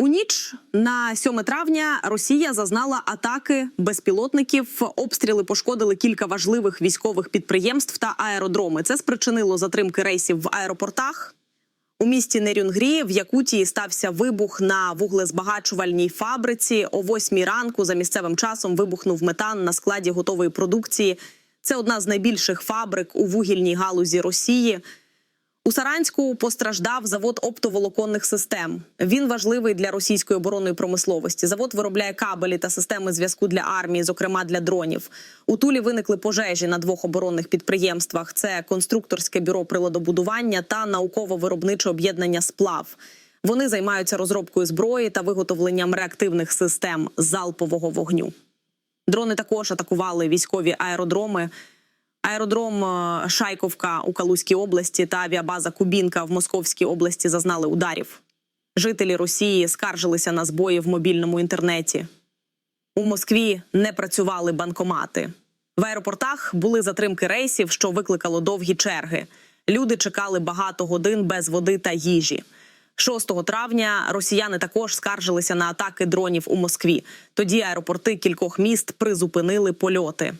У ніч на 7 травня Росія зазнала атаки безпілотників. Обстріли пошкодили кілька важливих військових підприємств та аеродроми. Це спричинило затримки рейсів в аеропортах. У місті Нерюнгрі в Якутії стався вибух на вуглезбагачувальній фабриці. О 8 ранку за місцевим часом вибухнув метан на складі готової продукції. Це одна з найбільших фабрик у вугільній галузі Росії. У Саранську постраждав завод оптоволоконних систем. Він важливий для російської оборонної промисловості. Завод виробляє кабелі та системи зв'язку для армії, зокрема для дронів. У Тулі виникли пожежі на двох оборонних підприємствах: це конструкторське бюро приладобудування та науково-виробниче об'єднання Сплав. Вони займаються розробкою зброї та виготовленням реактивних систем залпового вогню. Дрони також атакували військові аеродроми. Аеродром е, Шайковка у Калузькій області та авіабаза Кубінка в Московській області зазнали ударів. Жителі Росії скаржилися на збої в мобільному інтернеті. У Москві не працювали банкомати. В аеропортах були затримки рейсів, що викликало довгі черги. Люди чекали багато годин без води та їжі. 6 травня росіяни також скаржилися на атаки дронів у Москві. Тоді аеропорти кількох міст призупинили польоти.